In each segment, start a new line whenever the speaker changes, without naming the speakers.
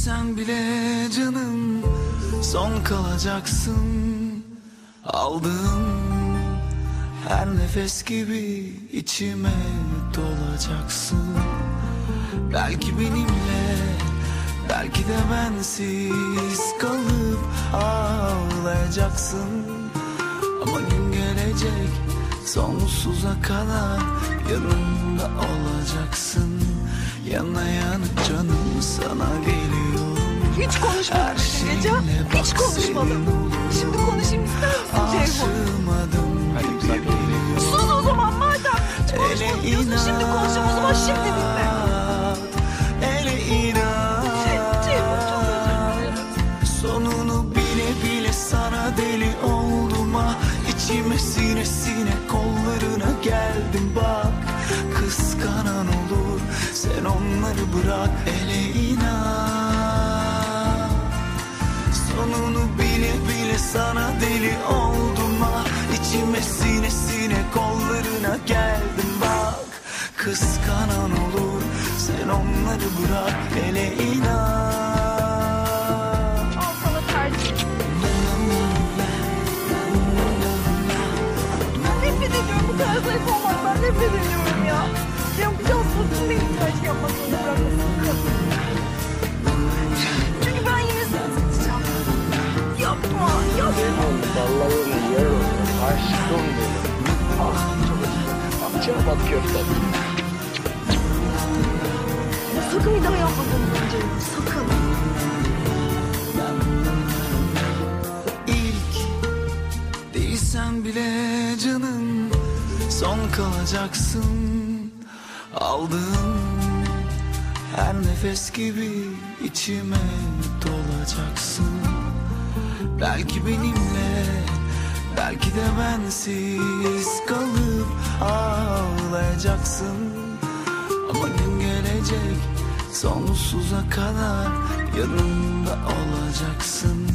Değilsen bile canım son kalacaksın. Aldığım her nefes gibi içime dolacaksın. Belki benimle belki de bensiz kalıp ağlayacaksın. Ama gün gelecek sonsuza kadar yanımda Şeyinle
Hiç konuşmadım. Şimdi konuşayım ister misin Ceyhun? Sus o zaman madem. Hiç konuşmadım diyorsun. Şimdi konuşalım o zaman şimdi dinle.
Sana deli oldum ah İçime sine sine kollarına sana deli oldum ah İçime sine sine kollarına geldim bak Kıskanan olur sen onları bırak ele inat
Al sana tercih. Ben nefret ediyorum bu kadar zayıf olmaktan nefret ediyorum ya. Ya bir daha sakın beni tercih zorunda bırakmasın.
Köfte.
Sakın bir daha
bile canım son kalacaksın Aldığım her nefes gibi içime dolacaksın Belki benimle belki de bensiz kalıp ağlayacaksın. Ama gün gelecek sonsuza kadar yanımda olacaksın.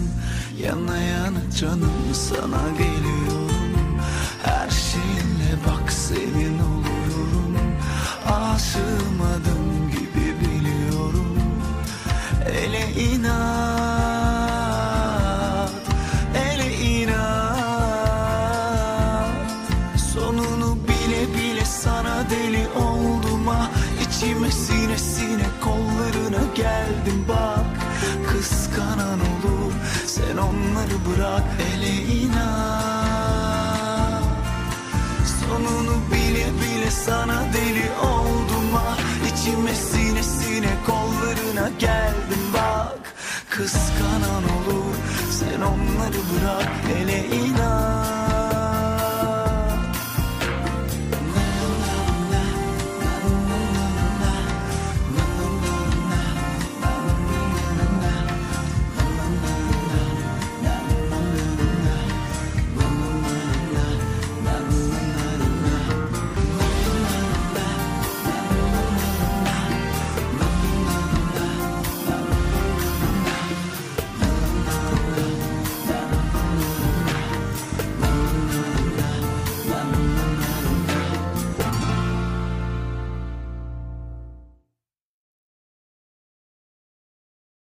Yana yana canım sana geliyorum Her şeyinle bak senin oluyorum Aşığımadım İçime sine sine kollarına geldim bak. Kıskanan olur sen onları bırak ele inat Sonunu bile bile sana deli oldum ah. İçime sine sine kollarına geldim bak. Kıskanan olur sen onları bırak ele inan